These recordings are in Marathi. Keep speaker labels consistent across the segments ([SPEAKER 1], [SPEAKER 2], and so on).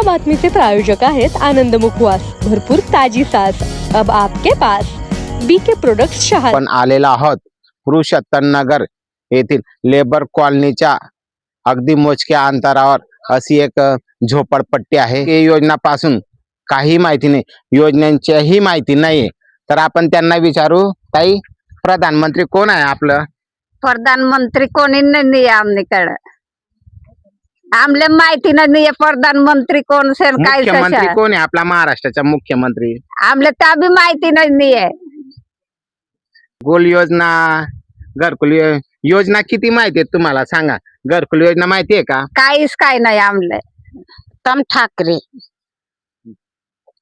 [SPEAKER 1] बातमीचे प्रायोजक आहेत आनंद मुखवास. भरपूर ताजी सास. अब आपके पास. बीके प्रोडक्ट शहा
[SPEAKER 2] आपण आलेलो आहोत पुरुषोत्तम नगर येथील लेबर कॉलनीच्या अगदी मोजक्या अंतरावर. अशी एक झोपडपट्टी आहे. या योजनापासून काही माहिती नाही. योजनांच्याही माहिती नाहीये. तर आपण त्यांना विचारू ताई प्रधानमंत्री कोण आहे आपलं?
[SPEAKER 3] प्रधानमंत्री कोणी नाही आमच्याकडे. आमले माहिती नाही प्रधानमंत्री कोण सेन काय
[SPEAKER 2] मुख्यमंत्री
[SPEAKER 3] कशा?
[SPEAKER 2] कोण आहे? आपला महाराष्ट्राचा मुख्यमंत्री.
[SPEAKER 3] आमले त्या बी माहिती नाही आहे
[SPEAKER 2] गोल योजना घरकुल यो- योजना किती माहिती आहेत तुम्हाला? सांगा. घरकुल योजना माहिती आहे का?
[SPEAKER 3] काहीच काय नाही आमले. तम ठाकरे.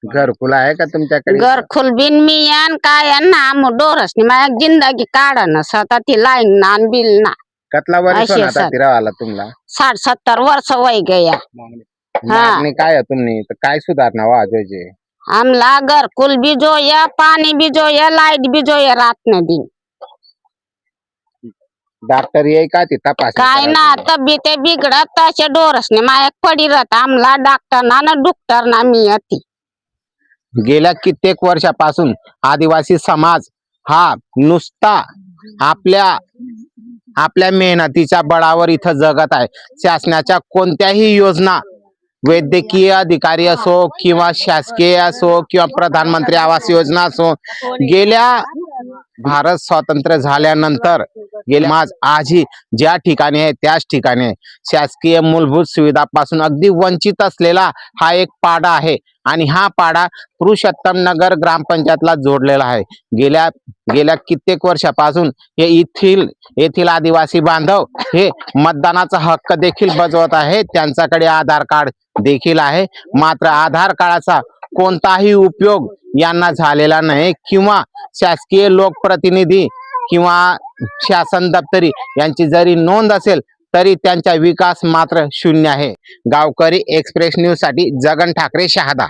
[SPEAKER 2] घरकुल आहे का तुमच्याकडे?
[SPEAKER 3] घर खुलबिन मी यान काय यान ना आम डोरस नि माझ्या जिंदगी काढा ना स्वतः ती लाईन ना आणि बिल ना.
[SPEAKER 2] कतला वर्ष
[SPEAKER 3] असतात.
[SPEAKER 2] आता राहायला तुम्हाला
[SPEAKER 3] साठ सत्तर वर्ष वय गया.
[SPEAKER 2] मागणी काय आहे तुम्ही? तर काय सुधारणा वाजवायचे
[SPEAKER 3] आमला घरकुल बी जोया पाणी बी जोया लाइट बी जोया रात न दिन
[SPEAKER 2] डॉक्टर येई का ते तपास
[SPEAKER 3] काय ना तब्येत बिघडत तसे डोरसने माया पडी राहत आमला डॉक्टर ना ना डॉक्टर ना मी अति
[SPEAKER 2] गेल्या कित्येक वर्षापासून आदिवासी समाज हा नुसता आपल्या आपल्या मेहनतीच्या बळावर इथं जगत आहे. शासनाच्या कोणत्याही योजना वैद्यकीय अधिकारी असो किंवा शासकीय असो किंवा प्रधानमंत्री आवास योजना असो गेल्या भारत स्वातंत्र्य झाल्यानंतर गेल्या आजही ज्या ठिकाणी आहे त्याच ठिकाणी आहे. शासकीय मूलभूत सुविधापासून अगदी वंचित असलेला हा एक पाडा आहे आणि हा पाडा पुरुषोत्तम नगर ग्रामपंचायतला जोडलेला आहे. गेल्या गेल्या कित्येक वर्षापासून हे येथील येथील आदिवासी बांधव हे मतदानाचा हक्क देखील बजवत आहे. त्यांच्याकडे आधार कार्ड देखील आहे. मात्र आधार कार्डाचा कोणताही उपयोग यांना झालेला नाही. किंवा शासकीय लोकप्रतिनिधी किंवा शासन दप्तरी यांची जरी नोंद असेल तरी त्यांचा विकास मात्र शून्य आहे. गावकरी एक्सप्रेस न्यूजसाठी जगन ठाकरे शहादा.